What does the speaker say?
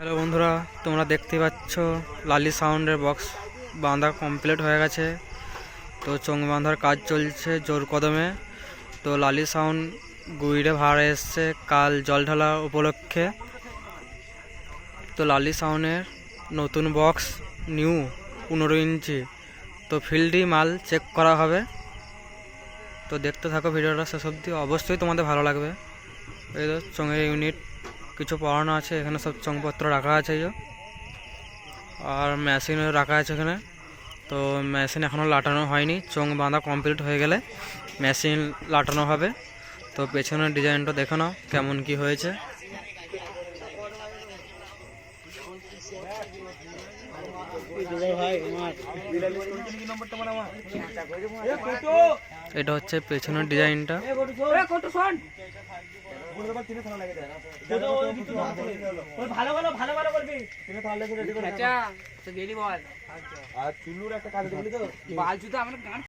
Hello বন্ধুরা, তোমরা দেখতে পাচ্ছ লালি সাউন্ডের বক্স বাঁধা কমপ্লিট হয়ে গেছে। তো চোঙ বাঁধার কাজ চলছে জোর কদমে। তো লালি সাউন্ড গুইড়ে ভাড়া এসছে কাল জল ঢালা উপলক্ষে। তো লালি সাউন্ডের নতুন বক্স নিউ পনেরো ইঞ্চি। তো ফিল্ডই মাল চেক করা হবে। তো দেখতে থাকো ভিডিওটা শেষ অবধি। অবশ্যই তোমাদের ভালো লাগবে। এই তো চোঙের ইউনিট কিছু পড়ানো আছে, এখানে সব চংপত্র রাখা আছে আর মেশিনও রাখা আছে এখানে। তো মেশিন এখনও লাটানো হয়নি, চোঙ বাঁধা কমপ্লিট হয়ে গেলে মেশিন লাটানো হবে। তো পেছনের ডিজাইনটা দেখে নাও, কেমন কি হয়েছে। এটা হচ্ছে পেছনের ডিজাইনটা। ভালো ভালো ভালো ভালো করবি। আচ্ছা তো গেলি বল। আর চুল্লুর একটা কাজ দেখলি তো? বাল জুতো আমার গান